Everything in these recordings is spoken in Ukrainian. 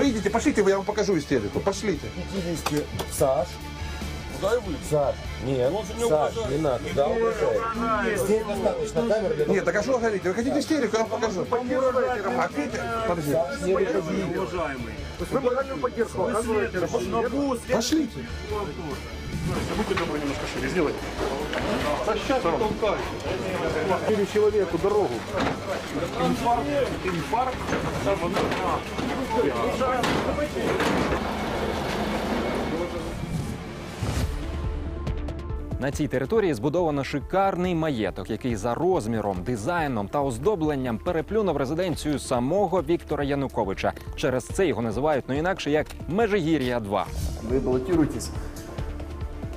Выйдите, пошлите, я вам покажу истерику. Пошлите. 50 Саш. Саш, нет, Саш, не надо, да, уважай. Здесь достаточно камер для того, Нет, так а что вы говорите? Вы хотите истерику, я вам покажу. Ответьте. Подожди. чтобы не. Уважаемый. Вы моральную поддержку оказываете. Пошлите. Будьте добры, немножко шире сделайте. Сейчас толкай. Четыре человеку дорогу. Инфаркт. Инфаркт. На цій території збудовано шикарний маєток, який за розміром, дизайном та оздобленням переплюнув резиденцію самого Віктора Януковича. Через це його називають ну інакше як Межигір'я 2 Вы баллотируетесь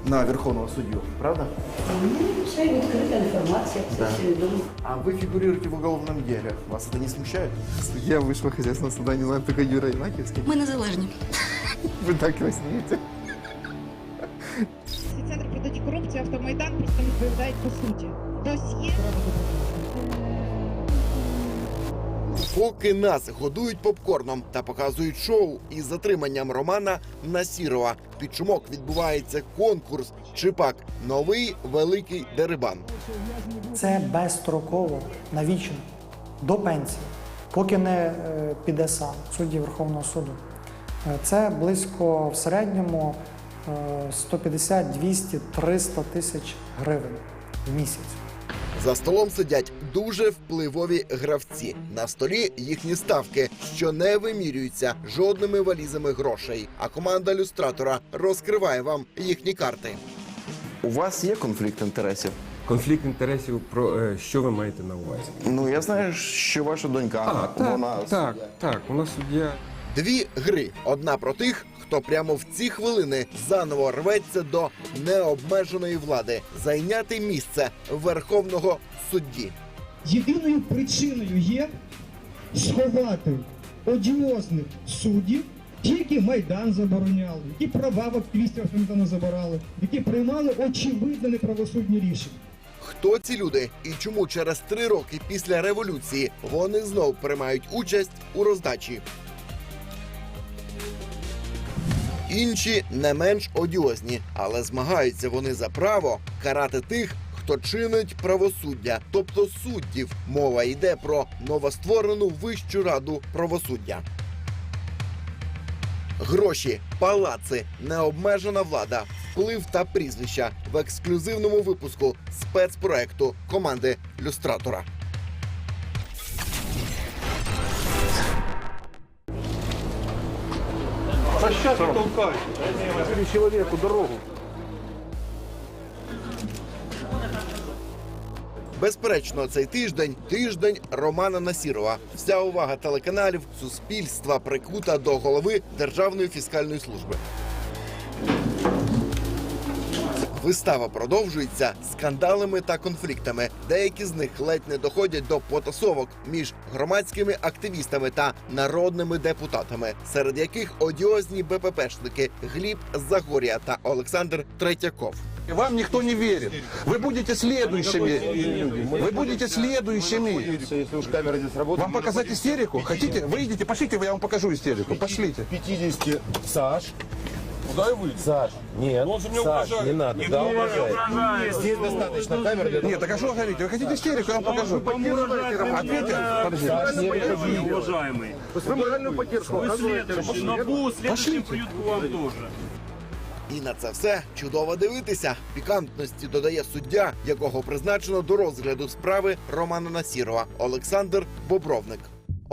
на Верховного судью, правда? Це відкрита інформація, це всі відомо. А вы фигурируете в уголовном деле. Вас это не смущает? Судья высшего хозяйственного суда, не знаю, только Юра Инаківський. Ми незалежні. Вы так краснеете. Центр протидії корупції автомайдан просто не відповідають по суті. Досьє Поки нас годують попкорном та показують шоу із затриманням Романа Насірова. Під шумок відбувається конкурс Чипак. Новий великий дерибан. Це безстроково навічно до пенсії, поки не е, піде сам судді Верховного суду. Е, Це близько в середньому е, 150, 200, 300 тисяч гривень в місяць. За столом сидять дуже впливові гравці. На столі їхні ставки, що не вимірюються жодними валізами грошей. А команда люстратора розкриває вам їхні карти. У вас є конфлікт інтересів? Конфлікт інтересів про е, що ви маєте на увазі? Ну, я знаю, що ваша донька, А, так, вона так, суддя. так, у нас суддя. Дві гри: одна про тих, хто прямо в ці хвилини заново рветься до необмеженої влади, зайняти місце верховного судді. Єдиною причиною є сховати одіозних суддів, ті, які Майдан забороняли, які права в активістів Майдану забирали, які приймали очевидно неправосудні рішення. Хто ці люди і чому через три роки після революції вони знов приймають участь у роздачі? Інші не менш одіозні, але змагаються вони за право карати тих, хто чинить правосуддя, тобто суддів. Мова йде про новостворену Вищу раду правосуддя. Гроші, палаци, необмежена влада, вплив та прізвища в ексклюзивному випуску спецпроекту команди люстратора. Сейчас толкай. Четыре человеку дорогу. Безперечно, цей тиждень тиждень Романа Насірова. Вся увага телеканалів, суспільства прикута до голови Державної фіскальної служби. Вистава продовжується скандалами та конфліктами. Деякі з них ледь не доходять до потасовок між громадськими активістами та народними депутатами, серед яких одіозні БППшники Гліб Загорія та Олександр Третьяков. Вам никто не верит. Вы будете следующими. Вы будете следующими. Если уж камера здесь работает. Вам показать истерику? Хотите? Выйдите, пошлите, я вам покажу истерику. Пошлите. 50 Саш. Куда и вы? Саш, нет, Он же мне Саш, угрожает. не надо, да, уважай. Здесь достаточно камер для того, Нет, так а что вы говорите? Вы хотите истерику, я вам покажу. Ответьте. Подожди. Саш, не выходи. Уважаемый. Вы моральную поддержку Вы следующий. НАБУ, следующий приют вам тоже. І на це все чудово дивитися. Пікантності додає суддя, якого призначено до розгляду справи Романа Насірова Олександр Бобровник.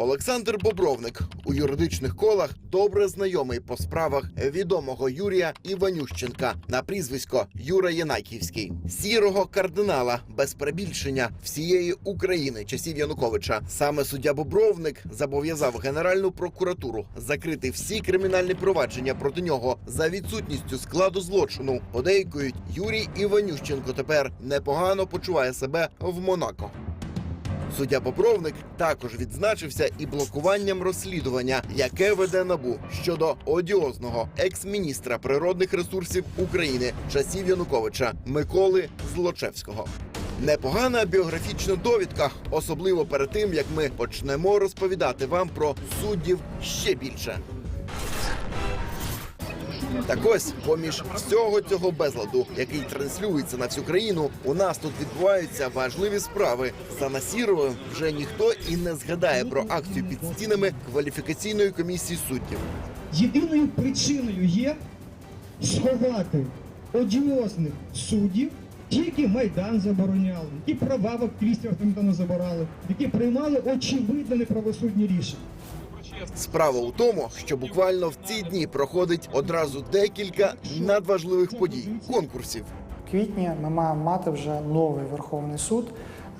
Олександр Бобровник у юридичних колах добре знайомий по справах відомого Юрія Іванющенка на прізвисько Юра Янаківський, сірого кардинала без перебільшення всієї України часів Януковича. Саме суддя Бобровник зобов'язав Генеральну прокуратуру закрити всі кримінальні провадження проти нього за відсутністю складу злочину. Подейкують Юрій Іванющенко тепер непогано почуває себе в Монако. Суддя Бобровник також відзначився і блокуванням розслідування, яке веде набу щодо одіозного екс-міністра природних ресурсів України часів Януковича Миколи Злочевського. Непогана біографічна довідка, особливо перед тим як ми почнемо розповідати вам про суддів ще більше. Так ось, поміж всього цього безладу, який транслюється на всю країну, у нас тут відбуваються важливі справи. За Насіровим вже ніхто і не згадає про акцію під стінами кваліфікаційної комісії суддів. Єдиною причиною є сховати одіозних суддів, ті, які Майдан забороняли, які права в активістів автомобільно забирали, які приймали очевидно неправосудні рішення. Справа у тому, що буквально в ці дні проходить одразу декілька надважливих подій конкурсів. В квітні ми маємо мати вже новий Верховний суд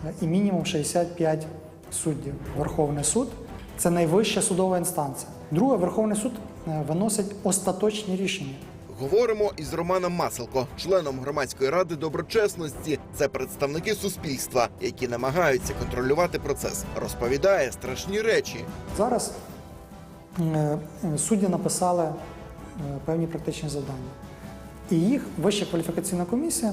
е, і мінімум 65 суддів. Верховний суд це найвища судова інстанція. Друге, Верховний суд е, виносить остаточні рішення. Говоримо із Романом Маселко, членом громадської ради доброчесності. Це представники суспільства, які намагаються контролювати процес. Розповідає страшні речі. Зараз судді написали е, певні практичні завдання. І їх Вища кваліфікаційна комісія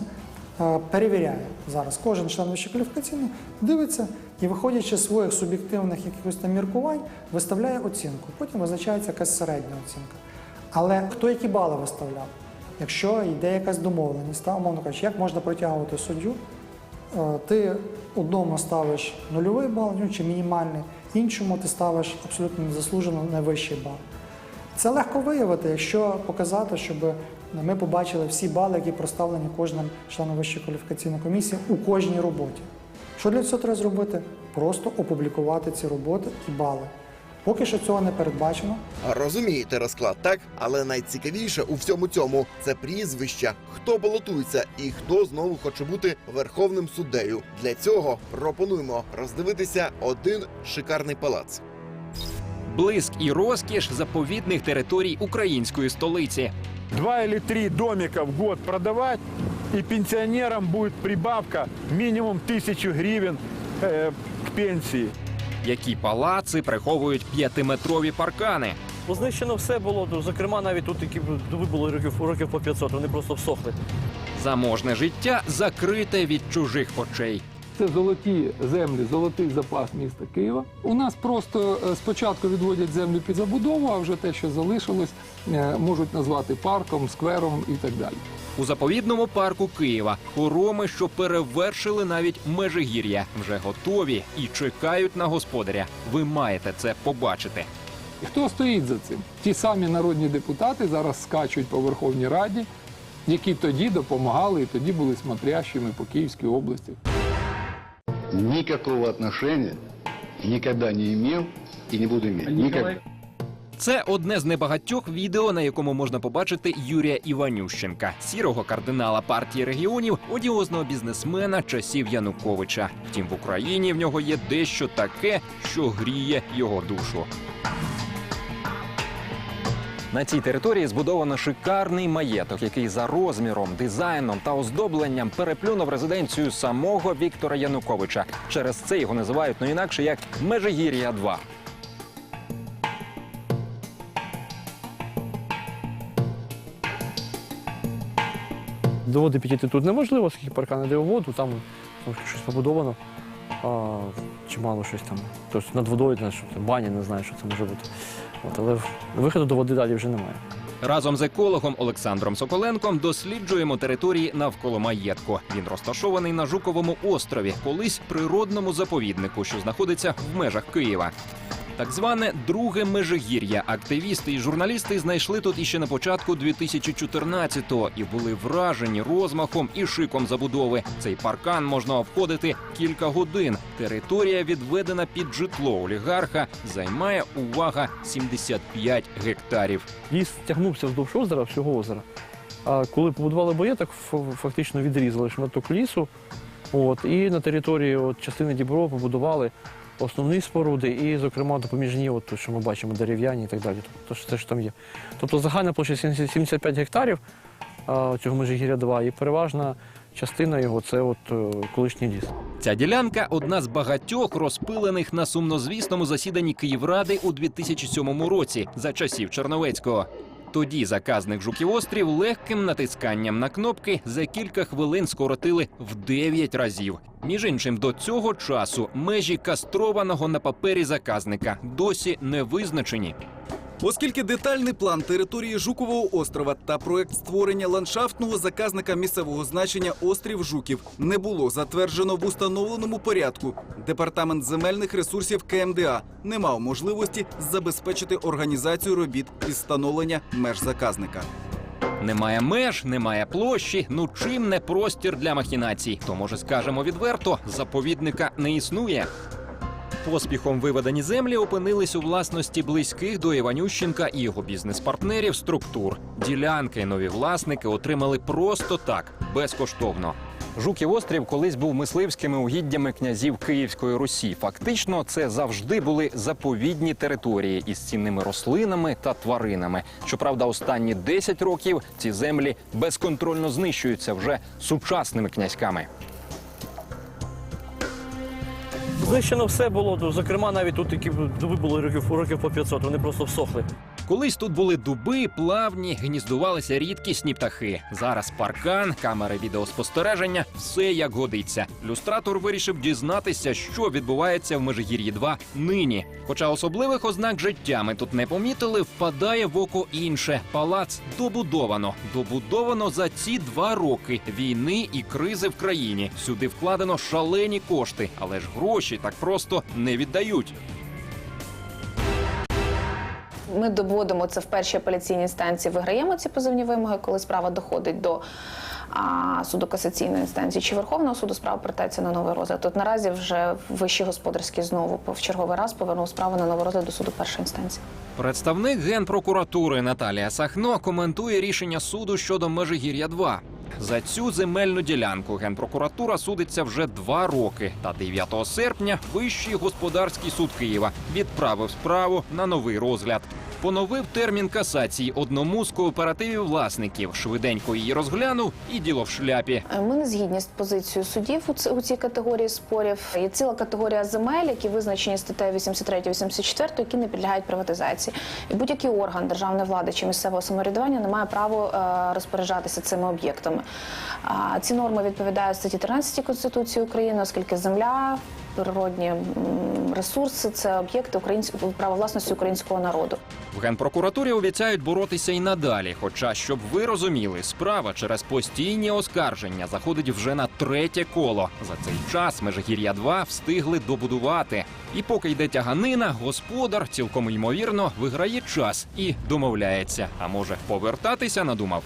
е, перевіряє зараз. Кожен член Вищої кваліфікаційної дивиться і, виходячи з своїх суб'єктивних якихось там міркувань, виставляє оцінку. Потім визначається якась середня оцінка. Але хто які бали виставляв? Якщо йде якась домовленість, та, умовно кажучи, як можна притягувати суддю, Е, ти одному ставиш нульовий бал ну, чи мінімальний, іншому ти ставиш абсолютно незаслужено найвищий бал. Це легко виявити, якщо показати, щоб ми побачили всі бали, які проставлені кожним членом Вищої кваліфікаційної комісії у кожній роботі. Що для цього треба зробити? Просто опублікувати ці роботи і бали. Поки що цього не передбачено. Розумієте розклад, так? Але найцікавіше у всьому цьому це прізвища, хто балотується і хто знову хоче бути верховним суддею. Для цього пропонуємо роздивитися один шикарний палац. Блиск і розкіш заповідних територій української столиці. два или три домика в год продавать, и пенсионерам будет прибавка минимум тысячу гривен э, к пенсии. Які палаци приховують п'ятиметрові паркани. Знищено все було, зокрема, навіть тут які дуби було років, років по 500, вони просто всохли. Заможне життя закрите від чужих очей. Це золоті землі, золотий запас міста Києва. У нас просто е, спочатку відводять землю під забудову, а вже те, що залишилось, е, можуть назвати парком, сквером і так далі. У заповідному парку Києва хороми, що перевершили навіть межигір'я, вже готові і чекають на господаря. Ви маєте це побачити. І хто стоїть за цим? Ті самі народні депутати зараз скачуть по Верховній Раді, які тоді допомагали і тоді були смотрящими по Київській області. никакого отношения никогда не имел и не буду иметь. Никогда. Це одне з небагатьох відео, на якому можна побачити Юрія Іванющенка, сірого кардинала партії регіонів, одіозного бізнесмена часів Януковича. Втім, в Україні в нього є дещо таке, що гріє його душу. На цій території збудовано шикарний маєток, який за розміром, дизайном та оздобленням переплюнув резиденцію самого Віктора Януковича. Через це його називають не інакше як Межигір'я 2 До води підійти тут неможливо, оскільки паркан іде у воду, там, там щось побудовано. А, чимало щось там. Тобто над водою, не, що це, баня, не знаю, що це може бути. От, але виходу до води далі вже немає. Разом з екологом Олександром Соколенком досліджуємо території навколо маєтку. Він розташований на Жуковому острові, колись природному заповіднику, що знаходиться в межах Києва. Так зване друге межигір'я. Активісти і журналісти знайшли тут іще на початку 2014-го і були вражені розмахом і шиком забудови. Цей паркан можна обходити кілька годин. Територія, відведена під житло олігарха, займає увага 75 гектарів. Ліс тягнувся вздовж озера, всього озера. А коли побудували боєток, ф- фактично відрізали шматок лісу. От, і на території от, частини Діброва побудували основні споруди, і, зокрема, допоміжні, от, що ми бачимо, дерев'яні і так далі. Тобто, що те, що там є. Тобто загальна площа 75 гектарів цього Межигір'я 2, і переважна частина його це от, е, колишній ліс. Ця ділянка одна з багатьох розпилених на сумнозвісному засіданні Київради у 2007 році за часів Черновецького. Тоді заказник Жуківострів легким натисканням на кнопки за кілька хвилин скоротили в 9 разів. Між іншим, до цього часу межі кастрованого на папері заказника досі не визначені. Оскільки детальний план території Жукового острова та проект створення ландшафтного заказника місцевого значення острів Жуків не було затверджено в установленому порядку, департамент земельних ресурсів КМДА не мав можливості забезпечити організацію робіт із встановлення меж заказника. Немає меж, немає площі. Ну чим не простір для махінацій? То може скажемо відверто, заповідника не існує. Поспіхом виведені землі опинились у власності близьких до Іванющенка і його бізнес-партнерів структур. Ділянки нові власники отримали просто так, безкоштовно. Жуків острів колись був мисливськими угіддями князів Київської Русі. Фактично, це завжди були заповідні території із цінними рослинами та тваринами. Щоправда, останні 10 років ці землі безконтрольно знищуються вже сучасними князьками. Знищено все було, зокрема, навіть тут які дуби років, років по 500, вони просто всохли. Колись тут були дуби, плавні, гніздувалися рідкісні птахи. Зараз паркан, камери відеоспостереження, все як годиться. Люстратор вирішив дізнатися, що відбувається в Межигір'ї 2 нині. Хоча особливих ознак життя ми тут не помітили, впадає в око інше. Палац добудовано. Добудовано за ці два роки війни і кризи в країні. Сюди вкладено шалені кошти, але ж гроші так просто не віддають. Ми доводимо це в першій апеляційній інстанції, виграємо ці позовні вимоги, коли справа доходить до а, суду касаційної інстанції чи Верховного суду, справа повертається на новий розгляд. Тут наразі вже вищий господарський знову в черговий раз повернув справу на новий розгляд до суду першої інстанції. Представник генпрокуратури Наталія Сахно коментує рішення суду щодо Межигір'я 2 За цю земельну ділянку генпрокуратура судиться вже два роки. Та 9 серпня Вищий господарський суд Києва відправив справу на новий розгляд. Поновив термін касації одному з кооперативів власників. Швиденько її розглянув і діло в шляпі. Е, Ми не згідні з позицією судів у цій категорії спорів. Є ціла категорія земель, які визначені статтею 83-84, які не підлягають приватизації. І будь-який орган державної влади чи місцевого самоврядування не має права е, розпоряджатися цими об'єктами. Ці норми відповідають статті 13 Конституції України, оскільки земля. Природні ресурси це об'єкти українського права власності українського народу. В генпрокуратурі обіцяють боротися і надалі. Хоча, щоб ви розуміли, справа через постійні оскарження заходить вже на третє коло. За цей час Межигір'я 2 встигли добудувати. І поки йде тяганина, господар цілком ймовірно виграє час і домовляється. А може повертатися надумав.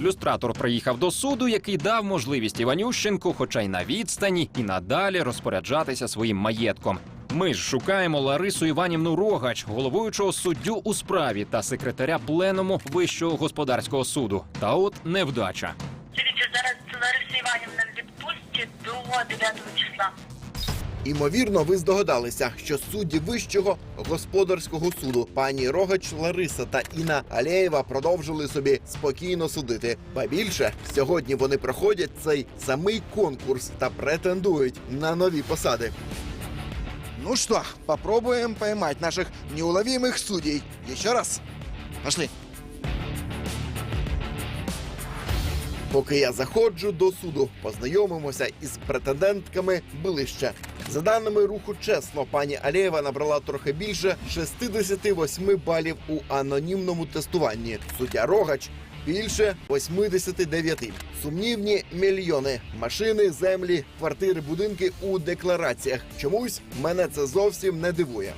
Люстратор приїхав до суду, який дав можливість Іванющенку, хоча й на відстані, і надалі розпоряджатися своїм маєтком. Ми ж шукаємо Ларису Іванівну Рогач, головуючого суддю у справі та секретаря пленуму Вищого господарського суду. Та от невдача. Дивіться, зараз Лариса Іванівна в відпустці до 9 числа. Імовірно, ви здогадалися, що судді Вищого господарського суду пані Рогач Лариса та Інна Алєєва продовжили собі спокійно судити. Ба більше сьогодні вони проходять цей самий конкурс та претендують на нові посади. Ну что, попробуем поймать наших неуловимых судей. Еще раз. Пошли. Поки я заходжу до суду, познайомимося із претендентками ближче. За даними руху чесно, пані Алєєва набрала трохи більше 68 балів у анонімному тестуванні. Суддя Рогач більше 89. Сумнівні мільйони машини, землі, квартири, будинки у деклараціях. Чомусь мене це зовсім не дивує.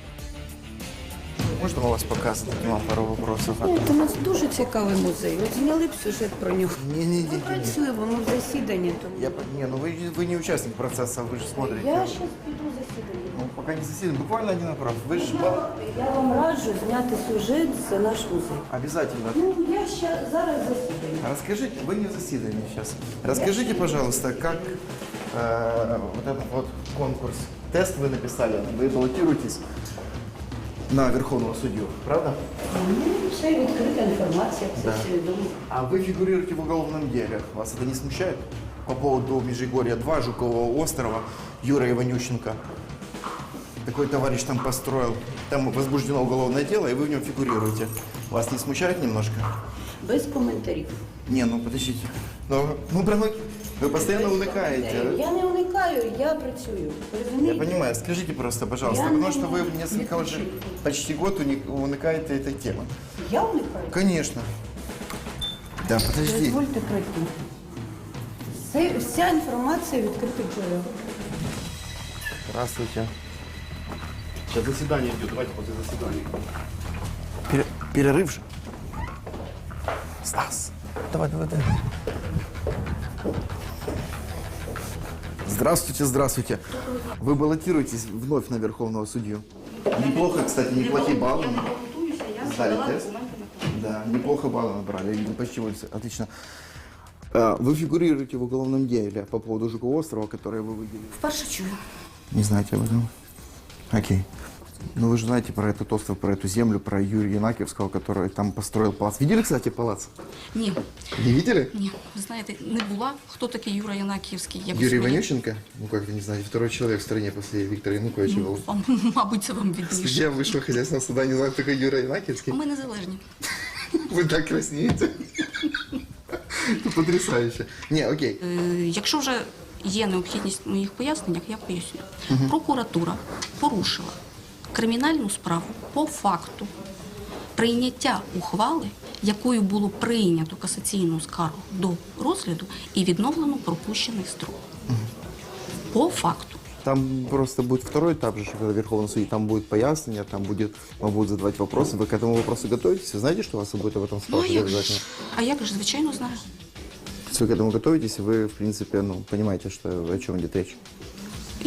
Можна у вас показати вам пару вопросів? У нас дуже цікавий музей. От зняли б сюжет про нього. Ні, ні, ні. Ми працюємо, ми в засіданні. Тому... Я не, ну вы, вы не участник процесса, вы же смотрите. Я зараз піду засідання. Ну, пока не засідаем, буквально один вопрос. Вы же бал- Я вам раджу зняти сюжет за наш музей. обязательно. Ну, я ще зараз засідання. Расскажите, вы не в заседании сейчас. Расскажите, пожалуйста, как э, вот этот вот конкурс, тест вы написали, вы баллотируетесь на Верховного судью, правда? Ну, це відкрита інформація, це Да. все відомо. А вы фигурируете в уголовном деле. Вас это не смущает? По поводу Межигорья 2, Жукового острова, Юра Иванющенко. Такой товарищ там построил. Там возбуждено уголовное дело, и вы в нем фигурируете. Вас не смущает немножко? Без коментарів. Не, ну подождите. Ну, ну прям Вы постоянно уникаете. Я не уникаю, я працюю. Я Розумієте? понимаю. Скажите просто, пожалуйста, Я потому не- что вы не несколько уже, кричу. почти год уни- уникаете этой темы. Я уникаю. Конечно. Да, подожди. Дозвольте пройти. Це вся інформація відкритих джерел. Здравствуйте. Сейчас заседание идет, давайте после заседания. перерыв же. Стас, давай, давай, давай. Здравствуйте, здравствуйте. Вы баллотируетесь вновь на Верховного судью. Неплохо, кстати, неплохие баллы. Сдали тест? Да, неплохо баллы набрали. Видно, Почти вы все. Отлично. А, Вы фигурируете в уголовном деле по поводу Жукова острова, которое вы выделили. Вперше чую. Не знаете об этом? Окей. Ну вы же знаете про этот остров, про эту землю, про Юрия Янакиевского, который там построил палац. Видели, кстати, палац? Ні, Не видели? ні, ви знаєте, не була. Хто такий Юра Янакіївський? Я б Юрий собі- Иванющенко? Ну как вы не знаете, второй человек в стране после Виктора Януковича был. Вам, мабуть, це вам відніше. Судья высшего хозяйственного суда не знает, такой Юра Янакиевский. Ми незалежні. Вы так краснеете. Это Потрясающе. Не, окей. Е, якщо вже є необхідність в моїх поясненнях, я поясню. Мгм. Прокуратура порушила кримінальну справу по факту прийняття ухвали, якою було прийнято касаційну скаргу до розгляду і відновлено пропущений строк. По факту. Там просто будет второй этап же, что когда Верховный суд, там будет пояснение, там будет, вам будут задавать вопросы. Вы к этому вопросу готовитесь? Вы знаете, что вас будет об этом Ну, а спрашивать як ж? обязательно? А як же, звичайно, знаю. Если вы к этому готовитесь, вы, в принципе, ну, понимаете, что, о чем идет речь.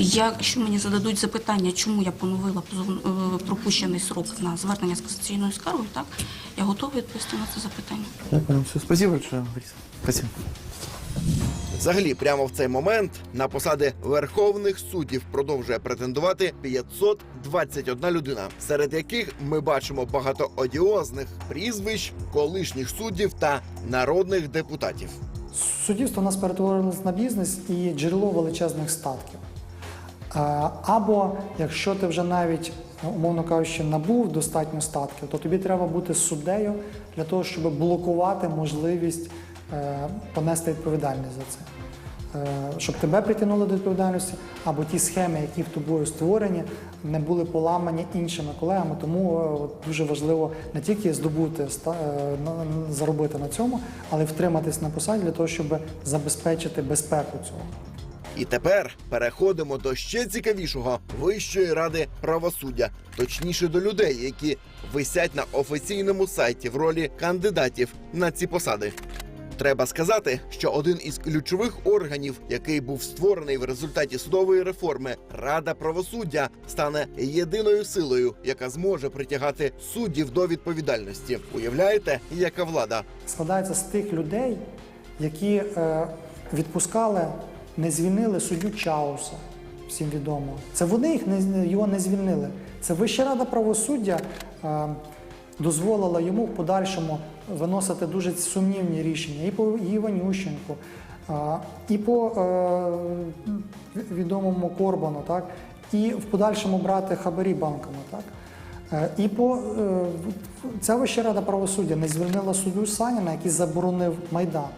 Якщо мені зададуть запитання, чому я поновила е, пропущений срок на звернення з касаційною скаргою, так я готова відповісти на це запитання. Все, спасибо большое, Спасибо. Взагалі, прямо в цей момент на посади верховних суддів продовжує претендувати 521 людина, серед яких ми бачимо багато одіозних прізвищ, колишніх суддів та народних депутатів. Суддівство у нас перетворилось на бізнес і джерело величезних статків. Е, Або якщо ти вже навіть, умовно кажучи, набув достатньо статків, то тобі треба бути суддею для того, щоб блокувати можливість е, понести відповідальність за це. Е, Щоб тебе притягнули до відповідальності, або ті схеми, які в тобою створені, не були поламані іншими колегами. Тому дуже важливо не тільки здобути заробити на цьому, але й втриматись на посаді для того, щоб забезпечити безпеку цього. І тепер переходимо до ще цікавішого Вищої ради правосуддя, точніше до людей, які висять на офіційному сайті в ролі кандидатів на ці посади. Треба сказати, що один із ключових органів, який був створений в результаті судової реформи, Рада правосуддя, стане єдиною силою, яка зможе притягати суддів до відповідальності. Уявляєте, яка влада? складається з тих людей, які е, відпускали, не звільнили суддю Чауса, всім відомо. Це вони їх не, його не звільнили. Це Вища рада правосуддя е, дозволила йому в подальшому виносити дуже сумнівні рішення і по Іванющенку, е, і по е, відомому Корбану, так? і в подальшому брати хабарі банками. Так? Е, І по е, ця Вища рада правосуддя не звільнила суддю Саніна, який заборонив майдан.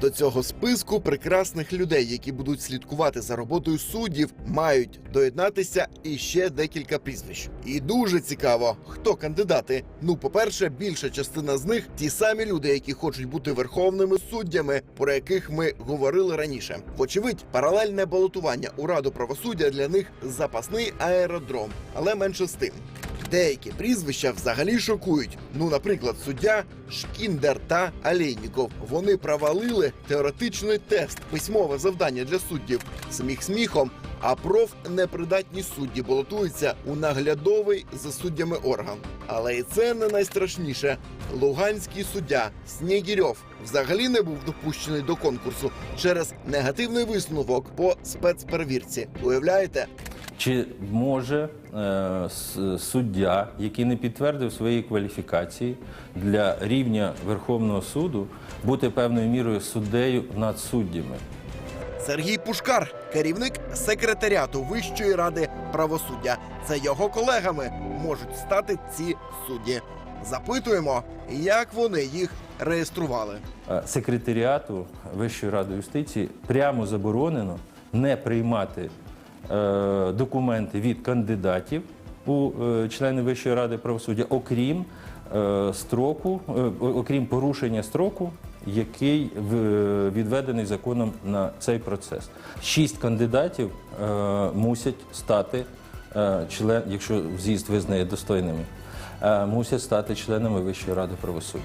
До цього списку прекрасних людей, які будуть слідкувати за роботою суддів, мають доєднатися іще декілька прізвищ. І дуже цікаво, хто кандидати. Ну, по-перше, більша частина з них ті самі люди, які хочуть бути верховними суддями, про яких ми говорили раніше. Вочевидь, паралельне балотування у раду правосуддя для них запасний аеродром, але менше з тим. Деякі прізвища взагалі шокують. Ну, наприклад, суддя Шкіндер та Алейніков. Вони провалили теоретичний тест, письмове завдання для суддів. Сміх сміхом. А профнепридатні судді балотуються у наглядовий за суддями орган. Але і це не найстрашніше. Луганський суддя Снігірьов взагалі не був допущений до конкурсу через негативний висновок по спецперевірці. Уявляєте? Чи може е, суддя, який не підтвердив своєї кваліфікації для рівня Верховного суду, бути певною мірою суддею над суддями? Сергій Пушкар, керівник секретаріату Вищої ради правосуддя. Це його колегами можуть стати ці судді. Запитуємо, як вони їх реєстрували. Е, секретаріату Вищої ради юстиції прямо заборонено не приймати документи від кандидатів у е, члени Вищої ради правосуддя, окрім е, строку, е, окрім порушення строку, який відведений законом на цей процес. Шість кандидатів е, мусять стати е, член, якщо з'їзд визнає достойними, е, мусять стати членами Вищої ради правосуддя.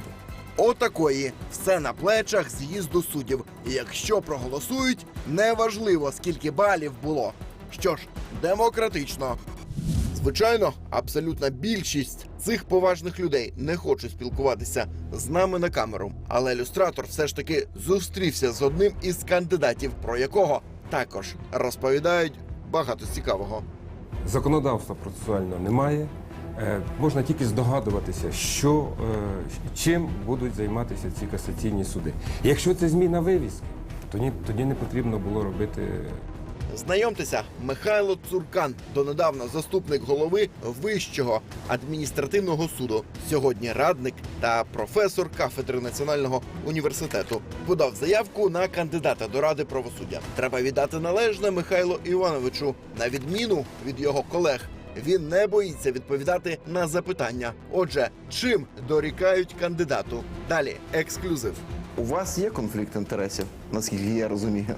Отакої все на плечах з'їзду суддів. І якщо проголосують, неважливо скільки балів було. Що ж, демократично. Звичайно, абсолютна більшість цих поважних людей не хочуть спілкуватися з нами на камеру. Але ілюстратор все ж таки зустрівся з одним із кандидатів, про якого також розповідають багато цікавого. Законодавства процесуального немає. Е, Можна тільки здогадуватися, що, е, чим будуть займатися ці касаційні суди. Якщо це зміна вивіски, тоді, тоді не потрібно було робити Знайомтеся, Михайло Цуркан, донедавна заступник голови Вищого адміністративного суду. Сьогодні радник та професор кафедри національного університету. Подав заявку на кандидата до ради правосуддя. Треба віддати належне Михайло Івановичу. На відміну від його колег, він не боїться відповідати на запитання. Отже, чим дорікають кандидату? Далі ексклюзив. У вас є конфлікт інтересів, наскільки я розумію.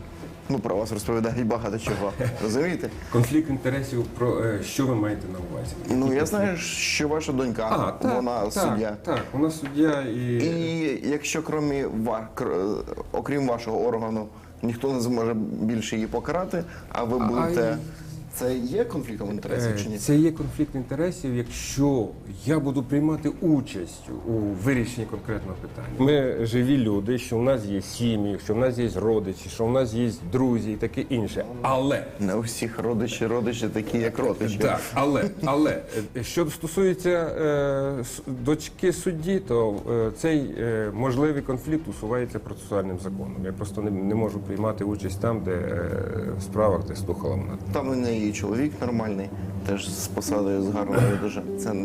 Ну, про вас розповідають багато чого. Розумієте? конфлікт інтересів. Про е, що ви маєте на увазі? Ну, я знаю, що ваша донька, А, так, вона так, суддя. Так, вона суддя і. І якщо крім, ва- кр- окрім вашого органу, ніхто не зможе більше її покарати, а ви А, будете. і- Це є конфліктом інтересів чи ні? Е, Це є конфлікт інтересів, якщо я буду приймати участь у вирішенні конкретного питання. Ми живі люди, що в нас є сім'ї, що в нас є родичі, що в нас є друзі і таке інше. Але Не у всіх родичі, родичі такі, як родичі. так, але але е, що стосується е, дочки судді, то е, цей е, можливий конфлікт усувається процесуальним законом. Я просто не, не можу приймати участь там, де е, в справах, де слухала вона. Там у неї і чоловік нормальний, теж з посадою з гарною дуже. Це,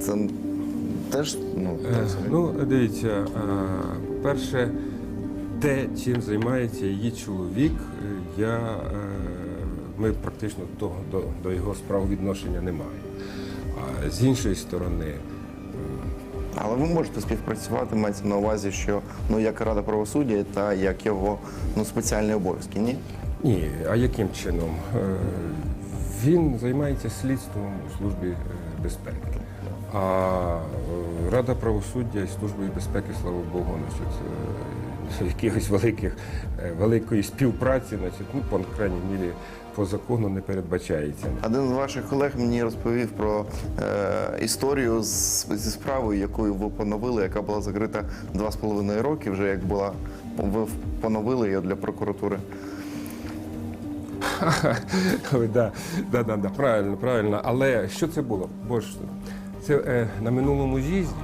це теж, ну, Е, так собі. Ну, дивіться, е, перше, те, чим займається її чоловік, е, я, ми практично до, до, до його справ відношення не маємо. А з іншої сторони, Але ви можете співпрацювати, мається на увазі, що ну як Рада правосуддя та як його ну, спеціальні обов'язки, ні? ні, а яким чином? Він займається слідством у службі е, безпеки. А е, Рада правосуддя і служби безпеки, слава Богу, значить, е, якихось великих, великої співпраці, значить, ну, по крайній мірі, по закону не передбачається. Один з ваших колег мені розповів про е, історію з, зі справою, яку ви поновили, яка була закрита два з половиною роки, вже як була. Ви поновили її для прокуратури. Да, да, да, да, правильно, правильно. Але що це було? Бо це е, на минулому з'їзді,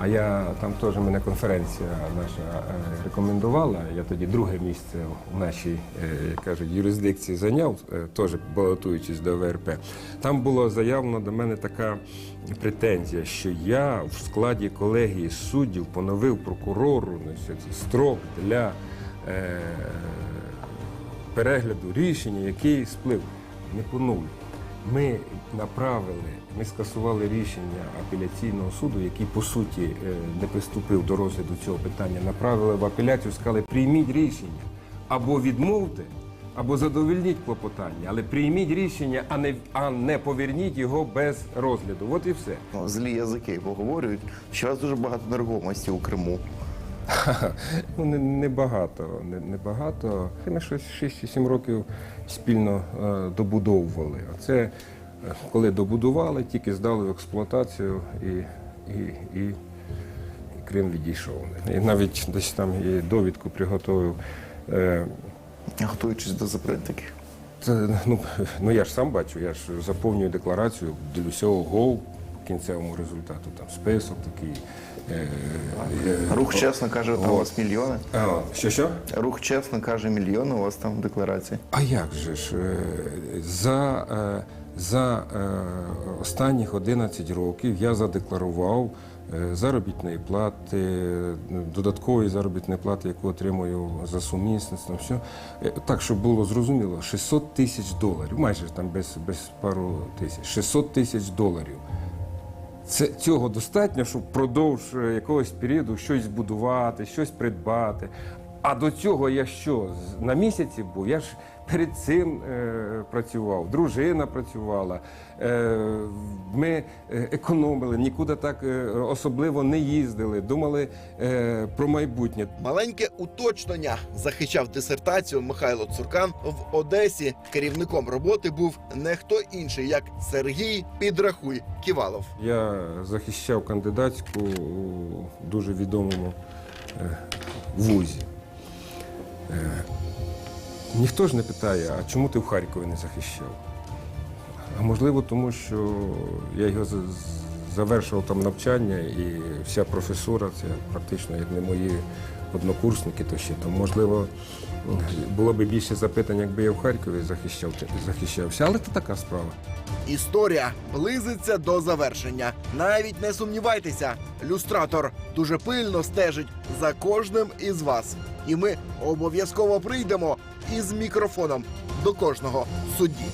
а я там теж мене конференція наша е, рекомендувала. Я тоді друге місце в нашій, е, як кажуть, юрисдикції зайняв, е, теж балотуючись до ВРП. Там було заявлено до мене така претензія, що я в складі колегії суддів поновив прокурору значить, строк для. Е, перегляду рішення, який сплив. Не поновлю. Ми направили, ми скасували рішення апеляційного суду, який по суті е, не приступив до розгляду цього питання. Направили в апеляцію, сказали, прийміть рішення або відмовте, або задовольніть клопотання, але прийміть рішення, а не а не поверніть його без розгляду. От і все. Ну, злі язики поговорюють, що вас дуже багато нерухомості у Криму. Ну, не, не багато, не. Ми щось 6-7 років спільно е, добудовували. А це е, коли добудували, тільки здали в експлуатацію і, і, і, і Крим відійшов. І навіть десь там і довідку приготував. Е, Готуючись до запринтики. це, ну, ну я ж сам бачу, я ж заповнюю декларацію, дивлюся гол кінцевому результату, там список такий. Е, е, Рух чесно каже, там у вас мільйони. Що що? Рух чесно каже, мільйони у вас там в декларації. А як же ж? е, За, за останніх 11 років я задекларував е, заробітної плати, е, додаткової заробітної плати, яку отримую за сумісництвом. Все. Е, Так, щоб було зрозуміло, 600 тисяч доларів, майже там без, без пару тисяч, 600 тисяч доларів. Це цього достатньо, щоб впродовж е, якогось періоду щось збудувати, щось придбати. А до цього я що? На місяці був? Я ж перед цим е, працював, дружина працювала. Е, ми е, економили, нікуди так е, особливо не їздили, думали е, про майбутнє. Маленьке уточнення захищав дисертацію Михайло Цуркан в Одесі. Керівником роботи був не хто інший, як Сергій Підрахуй Ківалов. Я захищав кандидатську у дуже відомому е, вузі. Е, Ніхто ж не питає, а чому ти в Харкові не захищав? А можливо, тому що я його з- з- завершував там навчання, і вся професура це практично як не мої однокурсники, то ще там, можливо, було б більше запитань, якби я в Харкові захищав, захищався. Але це така справа. Історія близиться до завершення. Навіть не сумнівайтеся, люстратор дуже пильно стежить за кожним із вас. І ми обов'язково прийдемо із мікрофоном до кожного судді.